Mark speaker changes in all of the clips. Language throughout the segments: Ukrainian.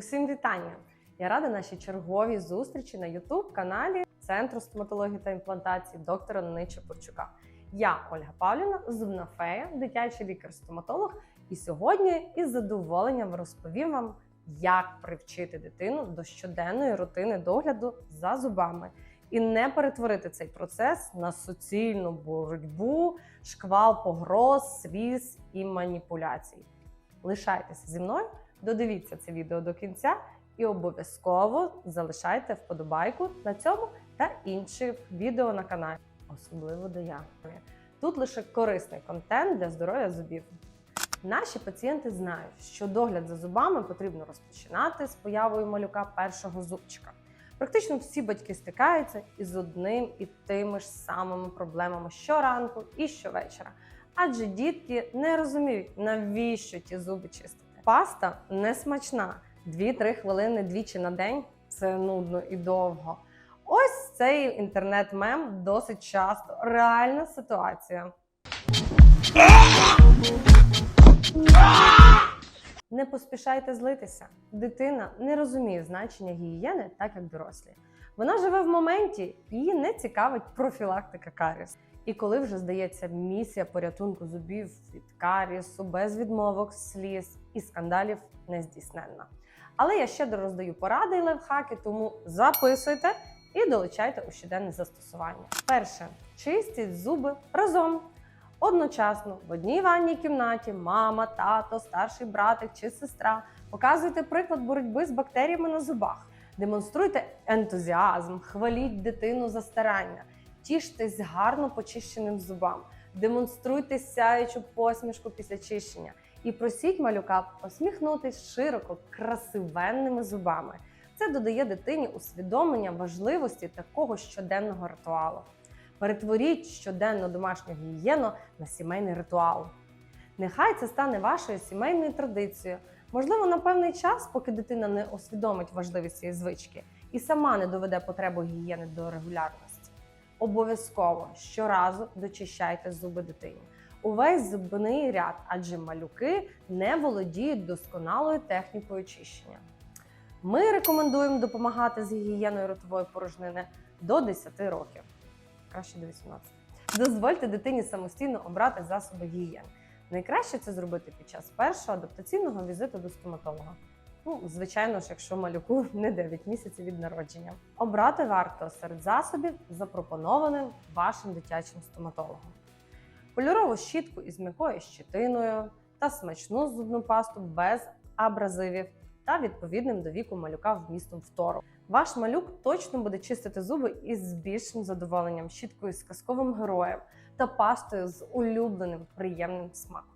Speaker 1: Усім вітання! Я рада нашій черговій зустрічі на youtube каналі Центру стоматології та імплантації доктора Нича Порчука. Я Ольга Павлівна, зубна фея, дитячий лікар-стоматолог. І сьогодні із задоволенням розповім вам, як привчити дитину до щоденної рутини догляду за зубами і не перетворити цей процес на суцільну боротьбу, шквал погроз, сліз і маніпуляцій. Лишайтеся зі мною, додивіться це відео до кінця і обов'язково залишайте вподобайку на цьому та інших відео на каналі, особливо до доярками. Тут лише корисний контент для здоров'я зубів. Наші пацієнти знають, що догляд за зубами потрібно розпочинати з появою малюка першого зубчика. Практично всі батьки стикаються із одним і тими ж самими проблемами щоранку і щовечора. Адже дітки не розуміють, навіщо ті зуби чистити. Паста не смачна. 2-3 хвилини двічі на день це нудно і довго. Ось цей інтернет-мем досить часто реальна ситуація. Не поспішайте злитися. Дитина не розуміє значення гігієни, так як дорослі. Вона живе в моменті і не цікавить профілактика каріс. І коли вже здається місія порятунку зубів від карісу, без відмовок, сліз і скандалів не здійсненна. Але я щедро роздаю поради і лайфхаки, тому записуйте і долучайте у щоденне застосування. Перше, чистіть зуби разом. Одночасно в одній ванній кімнаті мама, тато, старший братик чи сестра. Показуйте приклад боротьби з бактеріями на зубах. Демонструйте ентузіазм, хваліть дитину за старання, тіштесь гарно почищеним зубам, демонструйте сяючу посмішку після чищення і просіть малюка посміхнутись широко красивенними зубами. Це додає дитині усвідомлення важливості такого щоденного ритуалу. Перетворіть щоденну домашню гігієну на сімейний ритуал. Нехай це стане вашою сімейною традицією. Можливо, на певний час, поки дитина не усвідомить важливість цієї звички і сама не доведе потребу гігієни до регулярності. Обов'язково щоразу дочищайте зуби дитині. Увесь зубний ряд, адже малюки не володіють досконалою технікою чищення. Ми рекомендуємо допомагати з гігієною ротової порожнини до 10 років краще до 18. Дозвольте дитині самостійно обрати засоби гігієни. Найкраще це зробити під час першого адаптаційного візиту до стоматолога. Ну, звичайно ж, якщо малюку не 9 місяців від народження. Обрати варто серед засобів, запропонованим вашим дитячим стоматологом. Кольорову щітку із м'якою щитиною та смачну зубну пасту без абразивів та відповідним до віку малюка вмістом фтору. Ваш малюк точно буде чистити зуби із більшим задоволенням, щіткою з казковим героєм та пастою з улюбленим приємним смаком.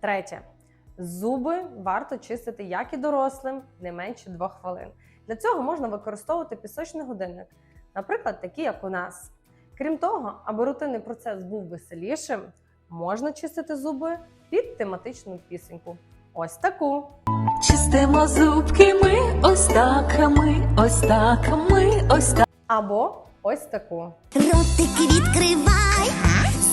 Speaker 1: Третє. Зуби варто чистити як і дорослим не менше 2 хвилин. Для цього можна використовувати пісочний годинник, наприклад, такий, як у нас. Крім того, аби рутинний процес був веселішим, можна чистити зуби під тематичну пісеньку. Ось таку.
Speaker 2: Чистимо зубки ми ось так, ми ось так, ми ось так.
Speaker 1: Або ось таку.
Speaker 3: Ротики відкривай,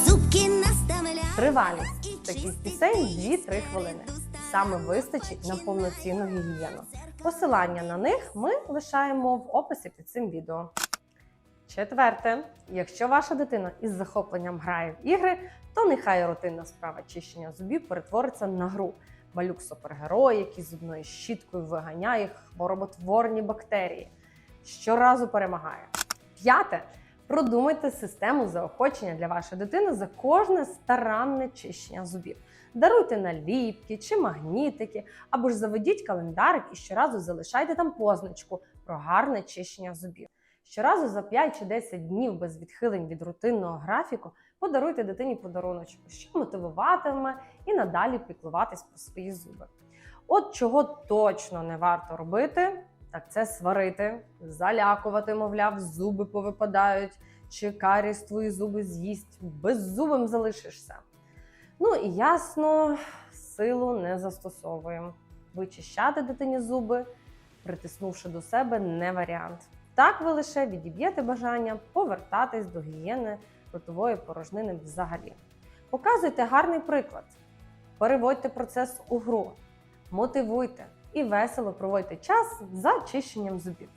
Speaker 3: зубки наставляй.
Speaker 1: Тривалість таких пісень 2-3 хвилини. Саме вистачить на повноцінну гігієну. Посилання на них ми лишаємо в описі під цим відео. Четверте, якщо ваша дитина із захопленням грає в ігри, то нехай рутинна справа чищення зубів перетвориться на гру. Малюк супергерой, який зубною щіткою виганяє хвороботворні бактерії. Щоразу перемагає. П'яте. Продумайте систему заохочення для вашої дитини за кожне старанне чищення зубів. Даруйте наліпки чи магнітики, або ж заведіть календарик і щоразу залишайте там позначку про гарне чищення зубів. Щоразу за 5 чи 10 днів без відхилень від рутинного графіку подаруйте дитині подаруночку, що мотивуватиме і надалі піклуватись про свої зуби. От чого точно не варто робити, так це сварити, залякувати, мовляв, зуби повипадають, чи каріс твої зуби з'їсть, беззубим залишишся. Ну і ясно, силу не застосовуємо. Вичищати дитині зуби, притиснувши до себе, не варіант. Так ви лише відіб'єте бажання повертатись до гігієни ротової порожнини взагалі. Показуйте гарний приклад, переводьте процес у гру, мотивуйте, і весело проводьте час за чищенням зубів.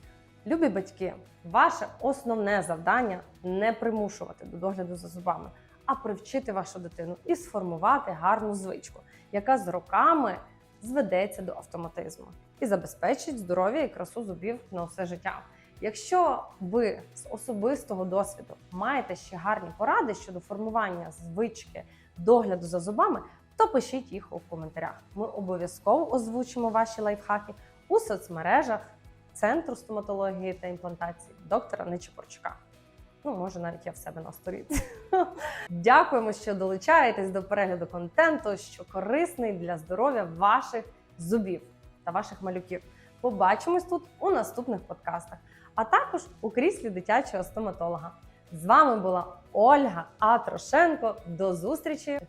Speaker 1: Любі батьки, ваше основне завдання не примушувати до догляду за зубами, а привчити вашу дитину і сформувати гарну звичку, яка з роками зведеться до автоматизму і забезпечить здоров'я і красу зубів на все життя. Якщо ви з особистого досвіду маєте ще гарні поради щодо формування звички догляду за зубами, то пишіть їх у коментарях. Ми обов'язково озвучимо ваші лайфхаки у соцмережах Центру стоматології та імплантації доктора Нечипорчука. Ну, може, навіть я в себе на сторінці. Дякуємо, що долучаєтесь до перегляду контенту, що корисний для здоров'я ваших зубів та ваших малюків. Побачимось тут у наступних подкастах, а також у кріслі дитячого стоматолога. З вами була Ольга Атрошенко. До зустрічі